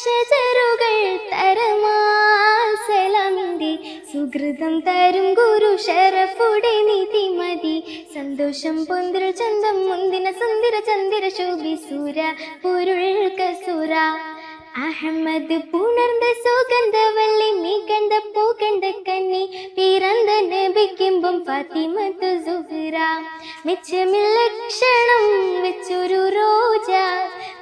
ഷജറുകൾ തരമാസലമിന്റെ സുഹൃതം തരും ഗുരു ഷറഫുടെ നിധിമതി സന്തോഷം പൊന്തിരു ചന്തം മുന്തിന സുന്ദര ചന്ദ്ര ശോഭി സുര പൊരുൾ കസുര. അഹമ്മദ് പുണർന്ന സുഗന്ധവല്ലി പൂ കണ്ട കന്നി. പിറന്ത നബിക്കുമ്പം ഫാത്തിമ മെച്ചമില്ല ക്ഷണം വെച്ചൊരു റോജ.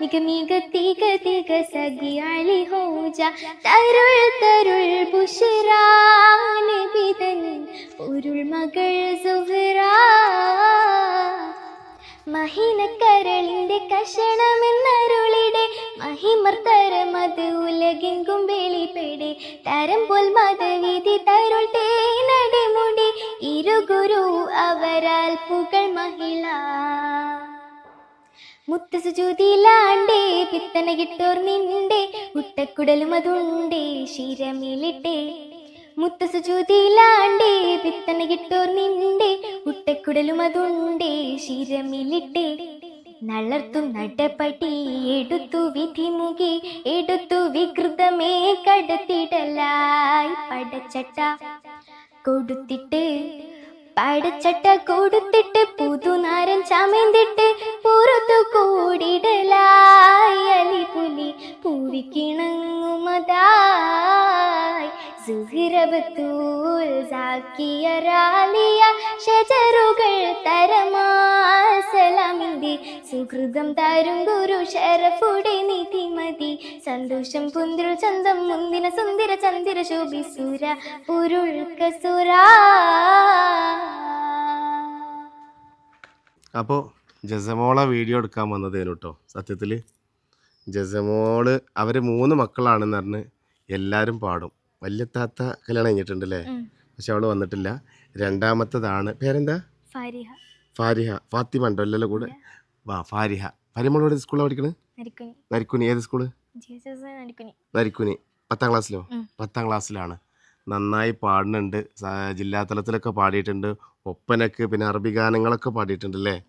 മിക മിക തിക തിക സഖി അളി ഹോജ തരുൾ തരുൾ ബുഷിറ നബിതൻ. പൊരുൾ മകൾ സുഹ്റ. മഹിനക്കരളിന്റെ കഷണമെന്നരുളിടെ മഹിമർ തരമത് ഉലകെങ്കും വെളിപ്പെടെ. തരം പോൽ മതവിധി തരുൾ തേനടി മുടി ഇരുഗുരു അവരാൽ പുകൾ മഹിള. മുത്തസുജൂതിയിലാണ്ടേ പിത്തന കിട്ടോർ നിന്റെ ഉട്ടക്കുടലും അതുണ്ടേ ശിരമിലിട്ടേ. മുത്തസുജൂതിയിലാണ്ടേ പിത്തന കിട്ടോർ നിന്റെ ഉട്ടക്കുടലും അതുണ്ടേ ശിരമിലിട്ടേ. നളർത്തും നടപടി എടുത്തു വിധിമുഖി എടുത്തു വികൃതമേ കടത്തിടലായി പടച്ചട്ട. കൊടുത്തിട്ട് പടച്ചട്ട കൊടുത്തിട്ട് പുതുനാരൻ ചമന്തിട്ട് പുറത്തു കൂടിടലായി. അലിപുലി പൂവിക്കിണങ്ങുമതായി. സാക്കിയ റാലിയ ഷജറുകൾ തര സുഹൃതം തരും ഗുരു ഷറഫുടെ നിധിമതി സന്തോഷം പുന്തിരു ചന്തം മുന്തിന സുന്ദര ചന്ദിര ശോഭി സുര പൊരുൾ കസുര അപ്പോൾ ജസമോള വീഡിയോ എടുക്കാൻ വന്നതേനു കേട്ടോ സത്യത്തിൽ ജസമോൾ അവർ മൂന്ന് മക്കളാണെന്ന് പറഞ്ഞ് എല്ലാവരും പാടും. വലിയ താത്ത കല്യാണം കഴിഞ്ഞിട്ടുണ്ട് അല്ലേ പക്ഷെ അവൾ വന്നിട്ടില്ല. രണ്ടാമത്തതാണ് പേരെന്താ? ഫാരിഹ. ഫാരിഹ. ഫാത്തിമ ഉണ്ടോ അല്ലല്ലോ കൂടെ? വാ ഫാരിഹ ഫാരിമോളോട് സ്കൂളിൽ പഠിക്കണത് നരിക്കുനി നരിക്കുനി ഏത് സ്കൂൾ? നരിക്കുനി പത്താം ക്ലാസ്സിലോ. പത്താം ക്ലാസ്സിലാണ്. നന്നായി പാടുന്നുണ്ട്. സ- ജില്ലാ തലത്തിലൊക്കെ പാടിയിട്ടുണ്ട്. ഒപ്പനക്ക് പിന്നെ അറബി ഗാനങ്ങളൊക്കെ പാടിയിട്ടുണ്ട് അല്ലേ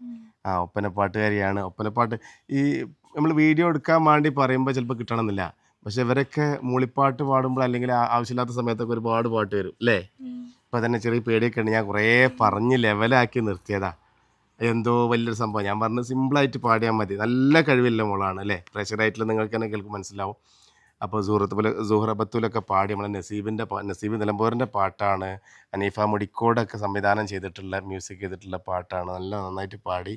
ആ ഒപ്പന പാട്ടുകാരിയാണ് ഒപ്പനപ്പാട്ട് ഈ നമ്മൾ വീഡിയോ എടുക്കാൻ വേണ്ടി പറയുമ്പോൾ ചിലപ്പോൾ കിട്ടണമെന്നില്ല. പക്ഷെ ഇവരൊക്കെ മൂളിപ്പാട്ട് പാടുമ്പോൾ അല്ലെങ്കിൽ ആവശ്യമില്ലാത്ത സമയത്തൊക്കെ ഒരുപാട് പാട്ട് വരും അല്ലേ? ഇപ്പം തന്നെ ചെറിയ പേടിയൊക്കെ ഉണ്ട് ഞാൻ കുറേ പറഞ്ഞ് ലെവലാക്കി നിർത്തിയതാ. എന്തോ വലിയൊരു സംഭവം. ഞാൻ പറഞ്ഞു സിമ്പിളായിട്ട് പാടിയാൽ മതി. നല്ല കഴിവില്ല മോളാണ് അല്ലേ? പ്രഷറായിട്ടുള്ള നിങ്ങൾക്ക് തന്നെ കേൾക്കും മനസ്സിലാവും. അപ്പോൾ സൂറത്ത് പോലെ സുഹറബത്തുലൊക്കെ പാടി നമ്മളെ നസീബിന്റെ നസീബ് നിലമ്പൂരിന്റെ പാട്ടാണ്. അനീഫ മുടിക്കോടൊക്കെ സംവിധാനം ചെയ്തിട്ടുള്ള മ്യൂസിക് ചെയ്തിട്ടുള്ള പാട്ടാണ്. നല്ല നന്നായിട്ട് പാടി.